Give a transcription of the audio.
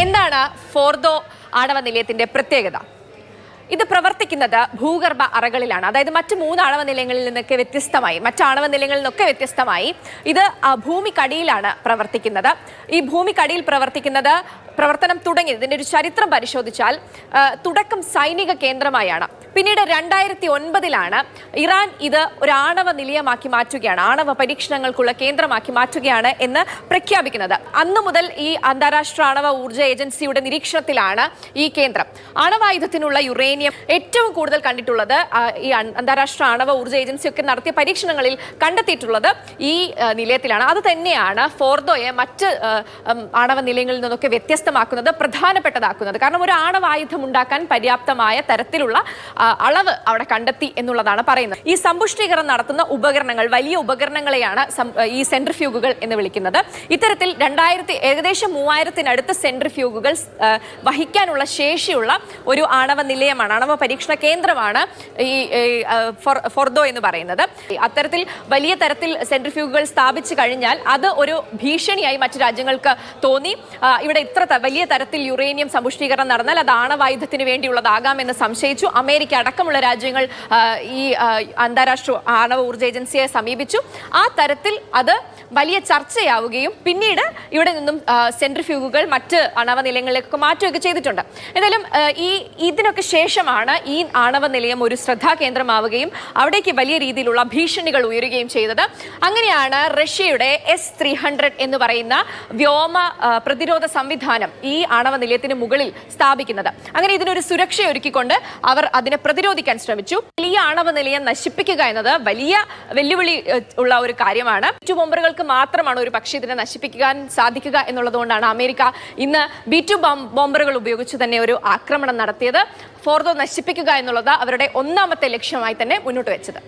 എന്താണ് ഫോർദോ ആണവ നിലയത്തിന്റെ പ്രത്യേകത? ഇത് പ്രവർത്തിക്കുന്നത് ഭൂഗർഭ അറകളിലാണ്. അതായത് മറ്റ് മൂന്ന് ആണവ നിലയങ്ങളിൽ നിന്നൊക്കെ വ്യത്യസ്തമായി മറ്റ് ആണവ നിലയങ്ങളിൽ നിന്നൊക്കെ വ്യത്യസ്തമായി ഇത് ഭൂമിക്കടിയിലാണ് പ്രവർത്തിക്കുന്നത്. ഈ ഭൂമിക്കടിയിൽ പ്രവർത്തിക്കുന്നത് പ്രവർത്തനം തുടങ്ങി ഇതിന്റെ ഒരു ചരിത്രം പരിശോധിച്ചാൽ തുടക്കം സൈനിക കേന്ദ്രമായാണ്. പിന്നീട് രണ്ടായിരത്തി ഒൻപതിലാണ് ഇറാൻ ഇത് ഒരു ആണവ നിലയമാക്കി മാറ്റുകയാണ് ആണവ പരീക്ഷണങ്ങൾക്കുള്ള കേന്ദ്രമാക്കി മാറ്റുകയാണ് എന്ന് പ്രഖ്യാപിക്കുന്നത്. അന്നു മുതൽ ഈ അന്താരാഷ്ട്ര ആണവ ഊർജ ഏജൻസിയുടെ നിരീക്ഷണത്തിലാണ് ഈ കേന്ദ്രം. ആണവായുധത്തിനുള്ള യുറേനിയം ഏറ്റവും കൂടുതൽ കണ്ടിട്ടുള്ളത് ഈ അന്താരാഷ്ട്ര ആണവ ഊർജ ഏജൻസിയൊക്കെ നടത്തിയ പരീക്ഷണങ്ങളിൽ കണ്ടെത്തിയിട്ടുള്ളത് ഈ നിലയത്തിലാണ്. അത് തന്നെയാണ് ഫോർദോയെ മറ്റ് ആണവ നിലയങ്ങളിൽ നിന്നൊക്കെ വ്യത്യസ്തമാക്കുന്നത് പ്രധാനപ്പെട്ടതാക്കുന്നത്. കാരണം ഒരു ആണവായുധം ഉണ്ടാക്കാൻ പര്യാപ്തമായ തരത്തിലുള്ള അളവ് അവിടെ കണ്ടെത്തി എന്നുള്ളതാണ് പറയുന്നത്. ഈ സമ്പുഷ്ടീകരണം നടത്തുന്ന ഉപകരണങ്ങൾ വലിയ ഉപകരണങ്ങളെയാണ് ഈ സെൻട്രിഫ്യൂഗുകൾ എന്ന് വിളിക്കുന്നത്. ഇത്തരത്തിൽ രണ്ടായിരത്തി ഏകദേശം മൂവായിരത്തിനടുത്ത് സെൻട്രിഫ്യൂഗുകൾ ഫ്യൂഗുകൾ വഹിക്കാനുള്ള ശേഷിയുള്ള ഒരു ആണവ നിലയമാണ് ആണവ പരീക്ഷണ കേന്ദ്രമാണ് ഈ ഫോർദോ ഫൊർദോ എന്ന് പറയുന്നത്. അത്തരത്തിൽ വലിയ തരത്തിൽ സെൻട്രിഫ്യൂഗുകൾ സ്ഥാപിച്ചു കഴിഞ്ഞാൽ അത് ഒരു ഭീഷണിയായി മറ്റു രാജ്യങ്ങൾക്ക് തോന്നി. ഇവിടെ ഇത്ര വലിയ തരത്തിൽ യുറേനിയം സമ്പുഷ്ടീകരണം നടന്നാൽ അത് ആണവായുധത്തിന് വേണ്ടിയുള്ളതാകാമെന്ന് സംശയിച്ചു. അമേരിക്ക അടക്കമുള്ള രാജ്യങ്ങൾ ഈ അന്താരാഷ്ട്ര ആണവ ഊർജ ഏജൻസിയെ സമീപിച്ചു. ആ തരത്തിൽ അത് വലിയ ചർച്ചയാവുകയും പിന്നീട് ഇവിടെ നിന്നും സെൻട്രിഫ്യൂഗുകൾ മറ്റ് ആണവ നിലയങ്ങളിലേക്ക് മാറ്റുകയൊക്കെ ചെയ്തിട്ടുണ്ട്. എന്തായാലും ഈ ഇതിനൊക്കെ ശേഷമാണ് ഈ ആണവ നിലയം ഒരു ശ്രദ്ധാ കേന്ദ്രമാവുകയും അവിടേക്ക് വലിയ രീതിയിലുള്ള ഭീഷണികൾ ഉയരുകയും ചെയ്തത്. അങ്ങനെയാണ് റഷ്യയുടെ എസ് ത്രീ ഹൺഡ്രഡ് എന്ന് പറയുന്ന വ്യോമ പ്രതിരോധ സംവിധാനം ഈ ആണവ നിലയത്തിന് മുകളിൽ സ്ഥാപിക്കുന്നത്. അങ്ങനെ ഇതിനൊരു സുരക്ഷ ഒരുക്കിക്കൊണ്ട് അവർ അതിനെ പ്രതിരോധിക്കാൻ ശ്രമിച്ചു. വലിയ ആണവ നിലയം നശിപ്പിക്കുക എന്നത് വലിയ വെല്ലുവിളി ഉള്ള ഒരു കാര്യമാണ്. ടു ബോംബറുകൾക്ക് മാത്രമാണ് ഒരു പക്ഷേ ഇതിനെ നശിപ്പിക്കാൻ സാധിക്കുക എന്നുള്ളതുകൊണ്ടാണ് അമേരിക്ക ഇന്ന് ബി ടു ബോംബറുകൾ ഉപയോഗിച്ച് തന്നെ ഒരു ആക്രമണം നടത്തിയത്. ഫോർദോ നശിപ്പിക്കുക എന്നുള്ളത് അവരുടെ ഒന്നാമത്തെ ലക്ഷ്യമായി തന്നെ മുന്നോട്ട് വെച്ചത്.